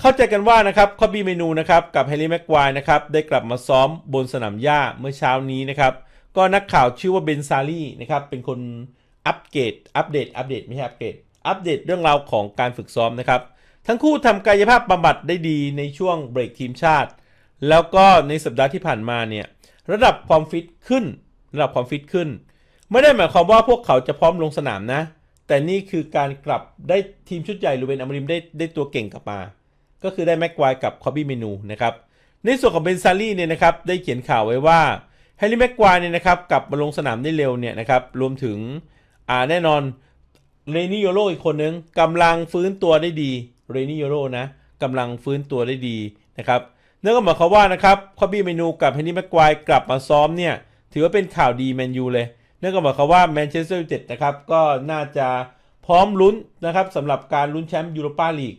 เข้าใจกันว่านะครับคอบีเมนูนะครับกับแฮร์รี่แม็กควายนะครับได้กลับมาซ้อมบนสนามหญ้าเมื่อเช้านี้นะครับ ก็นักข่าวชื่อว่าเบนซารีนะครับเป็นคนอัปเกรดอัปเดตอัปเดตไม่ใช่อัปเกรดอัปเดตเรื่องราวของการฝึกซ้อมนะครับ ทั้งคู่ทำกายภาพบำบัดได้ดีในช่วงเบรกทีมชาติ แล้วก็ในสัปดาห์ที่ผ่านมาเนี่ยระดับความฟิตขึ้น ระดับความฟิตขึ้น ไม่ได้หมายความว่าพวกเขาจะพร้อมลงสนามนะ แต่นี่คือการกลับได้ทีมชุดใหญ่ลูเวนอมริมได้ได้ตัวเก่งกลับมา ก็คือได้แม็กควายกับคอบบี้เมนูนะครับในส่วนของเบนซารี่เนี่ยนะครับได้เขียนข่าวไว้ว่าแฮร์รี่แม็กควายเนี่ยนะครับกลับมาลงสนามได้เร็วเนี่ยนะครับรวมถึงอ่าแน่นอนเรนิโยโรอีกคนนึงกำลังฟื้นตัวได้ดีเรนิโยโรนะกำลังฟื้นตัวได้ดีนะครับนั่นก็หมายความว่านะครับคอบบี้เมนูกับแฮร์รี่แม็กควายกลับมาซ้อมเนี่ยถือว่าเป็นข่าวดีแมนยูเลยนั่นก็หมายความว่าแมนเชสเตอร์ยูไนเต็ดนะครับก็น่าจะพร้อมลุ้นนะครับสำหรับการลุ้นแชมป์ยูโรปาลีก